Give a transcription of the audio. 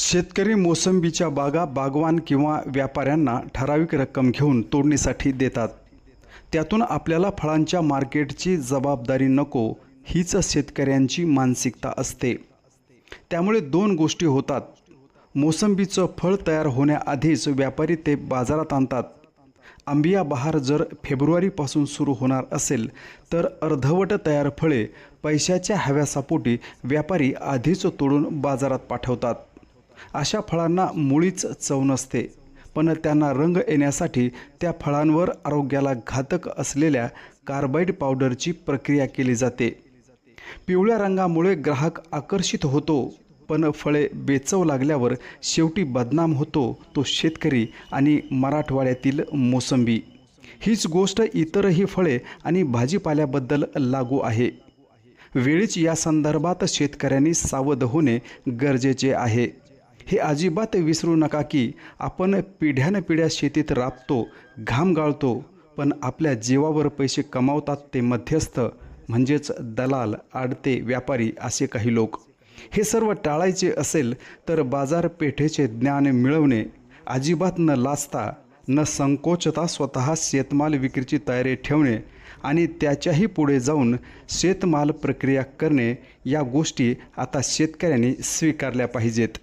शेतकरी मोसंबीच्या बागा बागवान किंवा व्यापाऱ्यांना ठराविक रक्कम घेऊन तोडणीसाठी देतात. त्यातून आपल्याला फळांच्या मार्केटची जबाबदारी नको हीच शेतकऱ्यांची मानसिकता असते. त्यामुळे दोन गोष्टी होतात. मोसंबीचं फळ तयार होण्याआधीच व्यापारी ते बाजारात आणतात. आंबिया बहार जर फेब्रुवारीपासून सुरू होणार असेल तर अर्धवट तयार फळे पैशाच्या हव्यासापोटी व्यापारी आधीच तोडून बाजारात पाठवतात. अशा फळांना मुळीच चव नसते. पण त्यांना रंग येण्यासाठी त्या फळांवर आरोग्याला घातक असलेल्या कार्बाईड पावडरची प्रक्रिया केली जाते. पिवळ्या रंगामुळे ग्राहक आकर्षित होतो पण फळे बेचव लागल्यावर शेवटी बदनाम होतो तो शेतकरी आणि मराठवाड्यातील मोसंबी. हीच गोष्ट इतरही फळे आणि भाजीपाल्याबद्दल लागू आहे. वेळीच या संदर्भात शेतकऱ्यांनी सावध होणे गरजेचे आहे. हे अजिबात विसरू नका की आपण पिढ्यानपिढ्या शेतीत राबतो घाम गाळतो पण आपल्या जीवावर पैसे कमावतात ते मध्यस्थ म्हणजेच दलाल आडते व्यापारी असे काही लोक. हे सर्व टाळायचे असेल तर बाजारपेठेचे ज्ञान मिळवणे अजिबात न लाजता न संकोचता स्वतः शेतमाल विक्रीची तयारी ठेवणे आणि त्याच्याही पुढे जाऊन शेतमाल प्रक्रिया करणे या गोष्टी आता शेतकऱ्यांनी स्वीकारल्या पाहिजेत.